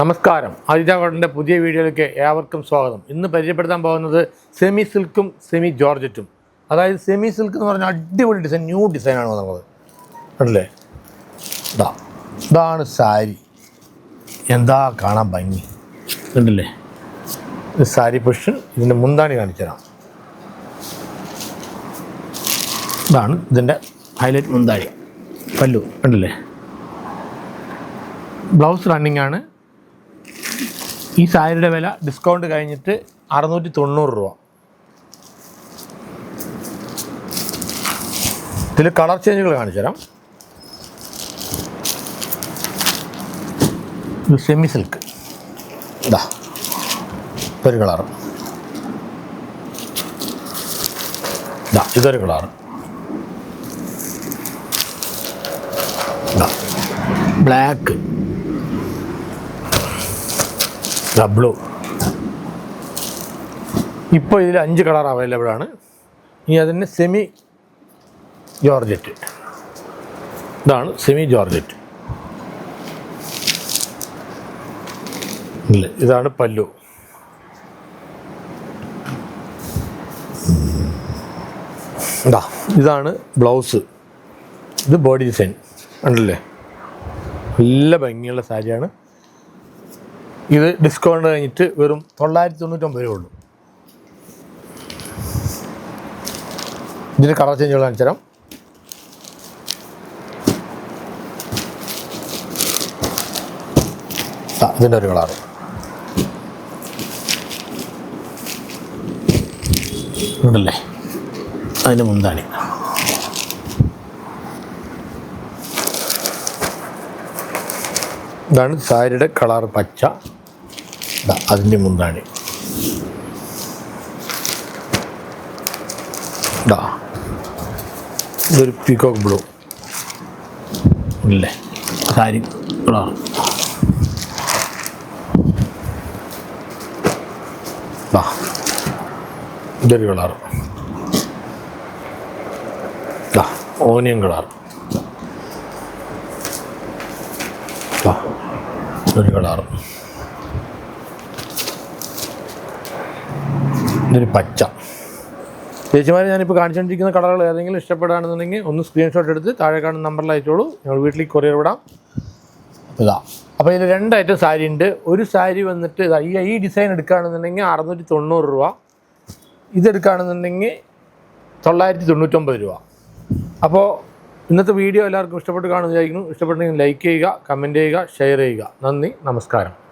നമസ്കാരം. ആദിജാവടിന്റെ പുതിയ വീഡിയോയിലേക്ക് ഏവർക്കും സ്വാഗതം. ഇന്ന് പരിചയപ്പെടുത്താൻ പോകുന്നത് സെമി സിൽക്കും സെമി ജോർജറ്റും അതായത് സെമി സിൽക്ക് എന്ന് പറഞ്ഞാൽ അടിപൊളി ഡിസൈൻ ന്യൂ ഡിസൈനാണ് നമ്മൾ അല്ലേ ഇതാ ഇതാണ് സാരി. എന്താ കാണാൻ ഭംഗി? ഉണ്ടല്ലേ സാരി പൊഷൻ ഇതിന്റെ മുന്താണി കാണിച്ചതാണ് ഇതാണ് ഇതിന്റെ ഹൈലൈറ്റ് മുന്താണി. പല്ലു ഉണ്ടല്ലേ ബ്ലൗസ് റണ്ണിങ് ആണ്. ഈ സാരിയുടെ വില ഡിസ്കൗണ്ട് കഴിഞ്ഞിട്ട് അറുന്നൂറ്റി തൊണ്ണൂറ് രൂപ ഇതിൽ കളർ ചേഞ്ചുകൾ കാണിച്ചു തരാം. സെമി സിൽക്ക് ഇതാ ഒരു കളർ ഇതാ ഇതൊരു കളർ ഇതാ ബ്ലാക്ക് ബ്ലൂ ഇപ്പോൾ ഇതിൽ അഞ്ച് കളർ അവൈലബിൾ ആണ്. ഇനി അതിന് സെമി ജോർജറ്റ് ഇതാണ് സെമി ജോർജറ്റ് ഇല്ല? ഇതാണ് പല്ലു. ഇതാ ഇതാണ് ബ്ലൗസ് ഇത് ബോഡി ഡിസൈൻ ഉണ്ടല്ലേ നല്ല ഭംഗിയുള്ള സാരിയാണ്. ഇത് ഡിസ്കൗണ്ട് കഴിഞ്ഞിട്ട് വെറും തൊള്ളായിരത്തി തൊണ്ണൂറ്റൊമ്പത് രൂപ ഉള്ളൂ ഇതിന് കളർ ചേഞ്ചുകൾ അനുസരം ആ ഇതിന്റെ ഒരു കളർ ഉണ്ടല്ലേ? അതിന് മുന്താണി. ഇതാണ് സാരിയുടെ കളർ പച്ച. അതിന്റെ മുന്താണി ഇതാ ഇതൊരു പീകോക്ക് ബ്ലൂ ഇല്ലേ? സാരി ഇതൊരു കളാറ് ഓനിയൻ കളാറ് ഒരു കളർ ഇതൊരു പച്ച. ചേച്ചിമാരെ ഞാനിപ്പോൾ കാണിച്ചുകൊണ്ടിരിക്കുന്ന കളറുകൾ ഏതെങ്കിലും ഇഷ്ടപ്പെടുകയാണെന്നുണ്ടെങ്കിൽ ഒന്ന് സ്ക്രീൻഷോട്ട് എടുത്ത് താഴെ കാണുന്ന നമ്പറിൽ അയച്ചോളൂ. ഞങ്ങൾ വീട്ടിലേക്ക് കൊറിയർ വിടാം. ഇതാ. അപ്പോൾ ഇതിൽ രണ്ട് ഐറ്റം സാരി ഉണ്ട്. ഒരു സാരി വന്നിട്ട് ഇതാ ഈ ഈ ഡിസൈൻ എടുക്കുകയാണെന്നുണ്ടെങ്കിൽ അറുന്നൂറ്റി തൊണ്ണൂറ് രൂപ. ഇതെടുക്കുകയാണെന്നുണ്ടെങ്കിൽ തൊള്ളായിരത്തി തൊണ്ണൂറ്റൊമ്പത് രൂപ. അപ്പോൾ ഇന്നത്തെ വീഡിയോ എല്ലാവർക്കും ഇഷ്ടപ്പെട്ട് കാണുന്നതായിരിക്കും ഇഷ്ടപ്പെട്ടെങ്കിൽ ലൈക്ക് ചെയ്യുക കമന്റ് ചെയ്യുക ഷെയർ ചെയ്യുക. നന്ദി നമസ്കാരം.